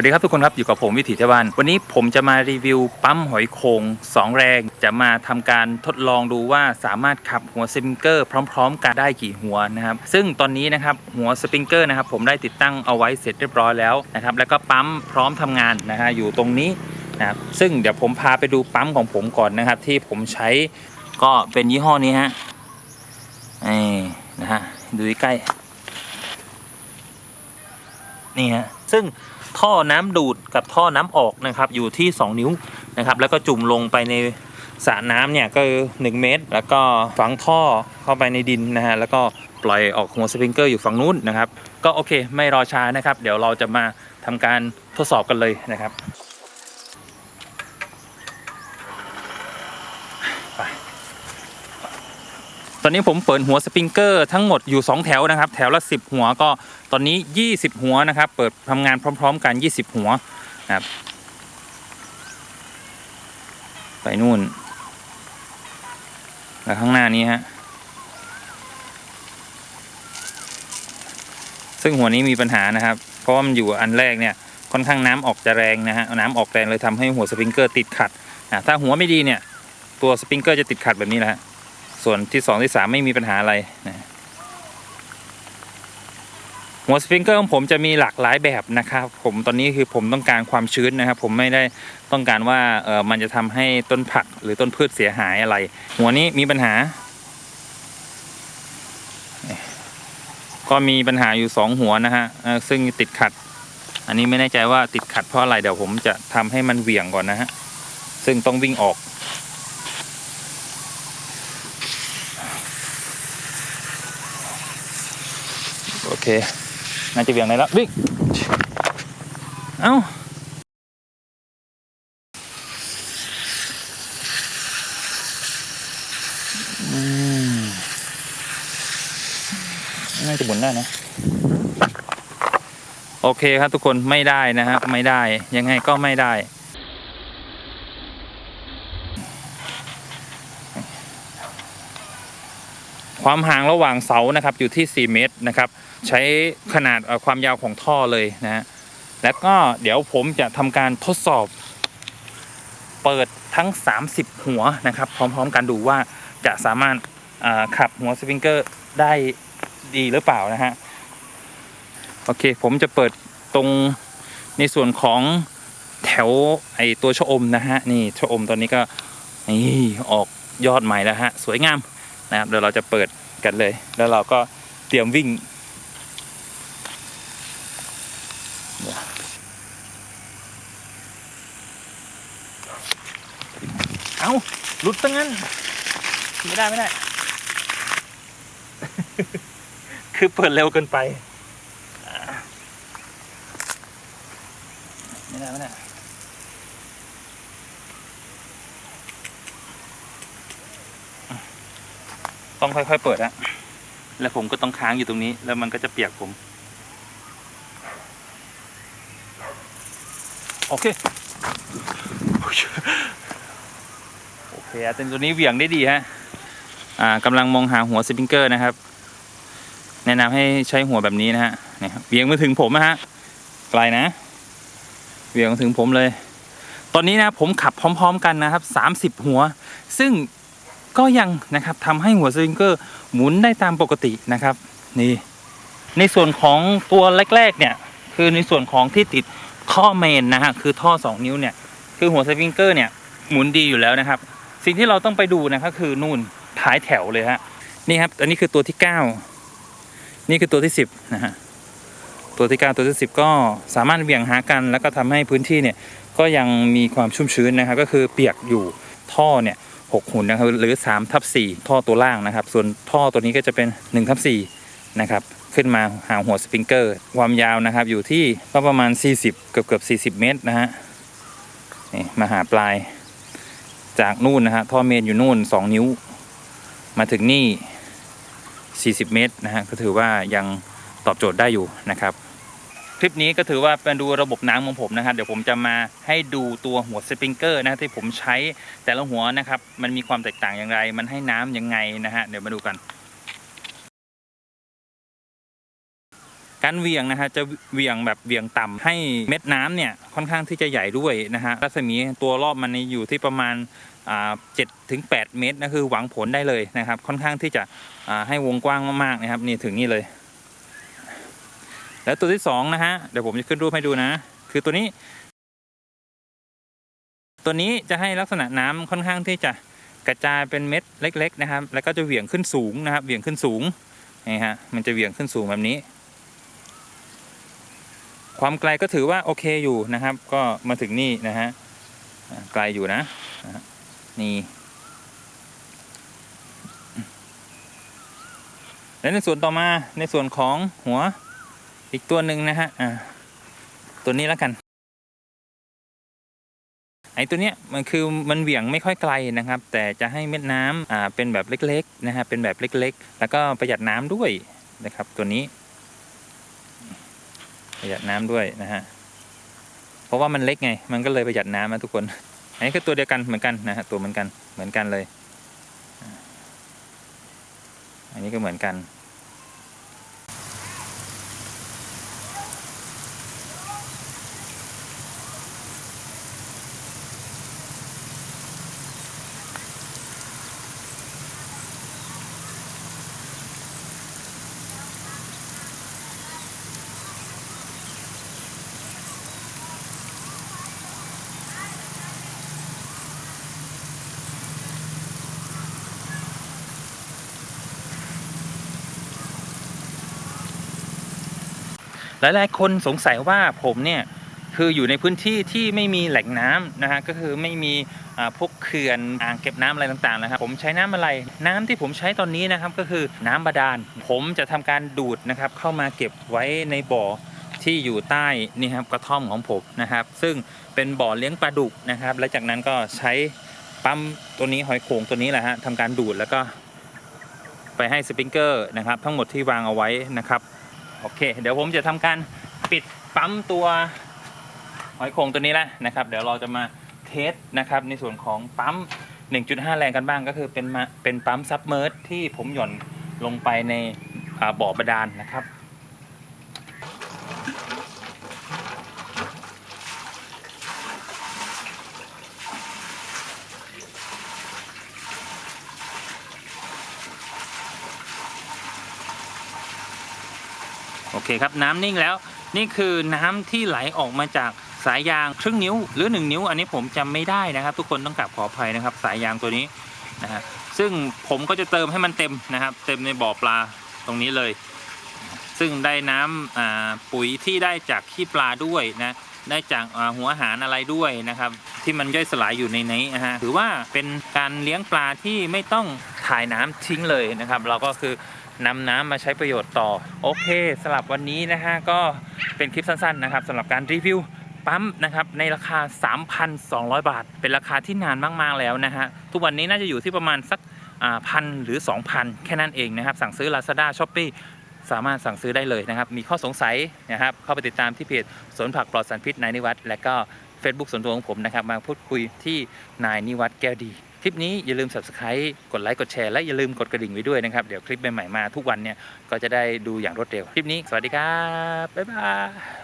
วัสดีครับทุกคนครับอยู่กับผมวิถีเทวัน วันนี้ผมจะมารีวิวปั๊มหอยโขง2 แรง จะมาทำการทดลองดูว่าสามารถขับหัวสปริงเกอร์พร้อม ๆ กันได้กี่หัวนะครับ ซึ่งตอนนี้นะครับหัวสปริงเกอร์นะครับผมได้ติดตั้งเอาไว้เสร็จเรียบร้อยแล้วนะครับแล้วก็ปั๊มพร้อมทำงานนะฮะอยู่ตรงนี้นะครับซึ่งเดี๋ยวผมพาไปดูปั๊มของผมก่อนนะครับ ที่ผมใช้ก็เป็นยี่ห้อนี้ฮะนี่นะฮะดูใกล้ๆนี่ฮะซึ่ง ท่อน้ำดูดกับท่อน้ำออกนะครับอยู่ที่ 2 นิ้วนะครับแล้วก็จุ่มลงไปในสระน้ำเนี่ยก็คือ1เมตร แล้วก็ฝังท่อเข้าไปในดินนะฮะแล้วก็ปล่อยออกหัวสปริงเกอร์อยู่ฝั่งนู้นนะครับ ก็โอเคไม่รอช้านะครับ เดี๋ยวเราจะมาทำการทดสอบกันเลยนะครับไป ตอนนี้ผมเปิดหัวสปริงเกอร์ทั้งหมดอยู่ 2 แถวนะครับ แถวละ 10 หัวก็ตอนนี้ 20 หัวนะครับ เปิดทำงานพร้อม ๆ กัน 20 หัวนะครับ ไปนู่นแล้วข้างหน้านี้ฮะซึ่งหัวนี้มีปัญหานะครับ เพราะว่ามันอยู่อันแรกเนี่ยค่อนข้างน้ำออกจะแรงนะฮะน้ำออกแรงเลยทำให้หัวสปริงเกอร์ติดขัดนะถ้าหัวไม่ดีเนี่ยตัวสปริงเกอร์จะติดขัดแบบนี้แหละ ส่วนที่สองที่สามไม่มีปัญหาอะไรนะหัวสปริงเกอร์ของผมจะมีหลากหลายแบบนะครับ ผมตอนนี้คือผมต้องการความชื้นนะครับ ผมไม่ได้ต้องการว่าเออมันจะทำให้ต้นผักหรือต้นพืชเสียหายอะไร หัวนี้มีปัญหา ก็มีปัญหาอยู่สองหัวนะฮะซึ่งติดขัด อันนี้ไม่แน่ใจว่าติดขัดเพราะอะไรเดี๋ยวผมจะทำให้มันเหวี่ยงก่อนนะฮะซึ่งต้องวิ่งออก เคน่าจะเบี่ยงได้แล้ววิ่งเอ้าน่าจะหมุนได้นะ โอเคครับทุกคนไม่ได้นะครับ ไม่ได้ยังไงก็ไม่ได้ความห่างระหว่างเสานะครับอยู่ที่ 4 เมตรนะครับ ใช้ขนาดความยาวของท่อเลยนะฮะแล้วก็เดี๋ยวผมจะทำการทดสอบ เปิดทั้ง 30 หัวนะครับ พร้อมๆกันดูว่าจะสามารถขับหัวสปริงเกอร์ได้ดีหรือเปล่านะฮะโอเคผมจะเปิดตรงในส่วนของแถวไอตัวชะอมนะฮะนี่ชะอมตอนนี้ก็นี่ออกยอดใหม่แล้วฮะสวยงามนะครับเดี๋ยวเราจะเปิดกันเลย แล้วเราก็เตรียมวิ่ง เอา หลุดซะงั้นไม่ได้ไม่ได้ คือเปิดเร็วเกินไปอ่าไม่ได้ไม่ได้ต้องค่อยๆเปิดอะแล้วผมก็ต้องค้างอยู่ตรงนี้ แล้วมันก็จะเปียกผม โอเคโอ เคอาเป็นตัวนี้เหวี่ยงได้ดีฮะอ่ากำลังมองหาหัวสปริงเกอร์นะครับ แนะนำให้ใช้หัวแบบนี้นะฮะเนี่ยเหวี่ยงมาถึงผมนะฮะไกลนะเหวี่ยงมาถึงผมเลย ตอนนี้นะผมขับพร้อม ๆ กันนะครับสามสิบหัว ซึ่งก็ยังนะครับทำให้หัวสปริงเกอร์หมุนได้ตามปกตินะครับนี่ในส่วนของตัวแรก ๆ เนี่ย คือในส่วนของที่ติดท่อเมนนะฮะคือท่อ 2 นิ้วเนี่ย คือหัวสปริงเกอร์เนี่ยหมุนดีอยู่แล้วนะครับ สิ่งที่เราต้องไปดูนะครับคือนู่นท้ายแถวเลยฮะนี่ครับ อันนี้คือตัวที่9นี่คือตัวที่10นะฮะตัวที่9ตัวที่10ก็สามารถเบี่ยงหากันแล้วก็ทำให้พื้นที่เนี่ยก็ยังมีความชุ่มชื้นนะครับ ก็คือเปียกอยู่ท่อเนี่ยหกหุ่นนะครับหรือ3ทับ4ท่อตัวล่างนะครับ ส่วนท่อตัวนี้ก็จะเป็น1ทับ4นะครับขึ้นมาหาหัวสปริงเกอร์ ความยาวนะครับอยู่ที่ก็ประมาณ 40 เกือบเกือบ40 เมตรนะฮะนี่มาหาปลาย จากนู่นนะฮะท่อเมนอยู่นู่น 2 นิ้ว มาถึงนี่ 40 เมตรนะฮะก็ถือว่ายังตอบโจทย์ได้อยู่นะครับ คลิปนี้ก็ถือว่าเป็นดูระบบน้ำของผมนะครับเดี๋ยวผมจะมาให้ดูตัวหัวสปริงเกอร์นะที่ผมใช้แต่ละหัวนะครับ มันมีความแตกต่างอย่างไร มันให้น้ำยังไงนะฮะเดี๋ยวมาดูกัน การเวียงนะฮะจะเวียงแบบเวียงต่ำให้เม็ดน้ำเนี่ยค่อนข้างที่จะใหญ่ด้วยนะฮะรัศมีตัวรอบมันอยู่ที่ประมาณเจ็ดถึงแปดเมตรนะคือหวังผลได้เลยนะครับ ค่อนข้างที่จะให้วงกว้างมากๆนะครับนี่ถึงนี่เลย แล้วตัวที่สองนะฮะเดี๋ยวผมจะขึ้นรูปให้ดูนะ คือตัวนี้ ตัวนี้จะให้ลักษณะน้ำค่อนข้างที่จะกระจายเป็นเม็ดเล็ก ๆ นะครับ แล้วก็จะเหวี่ยงขึ้นสูงนะครับเหวี่ยงขึ้นสูงนี่ฮะมันจะเหวี่ยงขึ้นสูงแบบนี้ ความไกลก็ถือว่าโอเคอยู่นะครับ ก็มาถึงนี่นะฮะไกลอยู่นะนี่และในส่วนต่อมาในส่วนของหัวอีกตัวหนึ่งนะฮะตัวนี้แล้วกันไอ้ตัวเนี้ยมันคือมันเหวี่ยงไม่ค่อยไกลนะครับ แต่จะให้เม็ดน้ำอ่าเป็นแบบเล็กๆนะฮะเป็นแบบเล็ก ๆ แล้วก็ประหยัดน้ำด้วยนะครับ ตัวนี้ ประหยัดน้ำด้วยนะฮะ เพราะว่ามันเล็กไง มันก็เลยประหยัดน้ำนะทุกคน อันนี้คือตัวเดียวกันเหมือนกันนะฮะ ตัวเหมือนกัน เหมือนกันเลย อันนี้ก็เหมือนกัน หลายๆ คนสงสัยว่าผมเนี่ยคืออยู่ในพื้นที่ที่ไม่มีแหล่งน้ำนะฮะก็คือไม่มีพวกเขื่อนอ่างเก็บน้ำอะไรต่างๆนะครับผมใช้น้ำอะไร น้ำที่ผมใช้ตอนนี้นะครับก็คือน้ำบาดาล ผมจะทำการดูดนะครับเข้ามาเก็บไว้ในบ่อที่อยู่ใต้นี่ครับกระท่อมของผมนะครับ ซึ่งเป็นบ่อเลี้ยงปลาดุกนะครับ และจากนั้นก็ใช้ปั๊มตัวนี้หอยโขงตัวนี้แหละฮะทำการดูดแล้วก็ไปให้สปริงเกอร์นะครับ ทั้งหมดที่วางเอาไว้นะครับ โอเค เดี๋ยวผมจะทำการปิดปั๊มตัวหอยโขงตัวนี้แล้วนะครับ เดี๋ยวเราจะมาเทสนะครับ ในส่วนของปั๊ม 1.5 แรงกันบ้างก็คือเป็นมาเป็นปั๊มซับเมอร์ที่ผมหย่อนลงไปในบ่อบาดาลนะครับ โอเคครับน้ำนิ่งแล้ว นี่คือน้ำที่ไหลออกมาจากสายยางครึ่งนิ้ว หรือ 1 นิ้ว อันนี้ผมจำไม่ได้นะครับ ทุกคนต้องกราบขออภัยนะครับ สายยางตัวนี้นะฮะซึ่งผมก็จะเติมให้มันเต็มนะครับ เต็มในบ่อปลาตรงนี้เลย ซึ่งได้น้ำอ่าปุ๋ยที่ได้จากขี้ปลาด้วยนะได้จากหัวอาหารอะไรด้วยนะครับ ที่มันย่อยสลายอยู่ในนี้นะฮะถือว่าเป็นการเลี้ยงปลาที่ไม่ต้องถ่ายน้ำทิ้งเลยนะครับ เราก็คือ นำน้ำมาใช้ประโยชน์ต่อ โอเคสำหรับวันนี้นะฮะก็เป็นคลิปสั้นๆนะครับสำหรับการรีวิวปั๊มนะครับในราคา 3,200 บาท เป็นราคาที่นานมากๆแล้วนะฮะทุกวันนี้น่าจะอยู่ที่ประมาณสักพันหรือ 2,000 แค่นั้นเองนะครับ สั่งซื้อ Lazada s h o p e e สามารถสั่งซื้อได้เลยนะครับ มีข้อสงสัยนะครับ เข้าไปติดตามที่เพจสวนผักปลอดสารพิษนายนิวัฒน์และก็ Facebook ส่วนตัวของผมนะครับ มาพูดคุยที่นายนิวัฒน์แก้วดี คลิปนี้อย่าลืม subscribe กดไลค์กดแชร์และอย่าลืมกดกระดิ่งไว้ด้วยนะครับ เดี๋ยวคลิปใหม่ๆมาทุกวันเนี่ยก็จะได้ดูอย่างรวดเร็ว คลิปนี้สวัสดีครับ บ๊ายบาย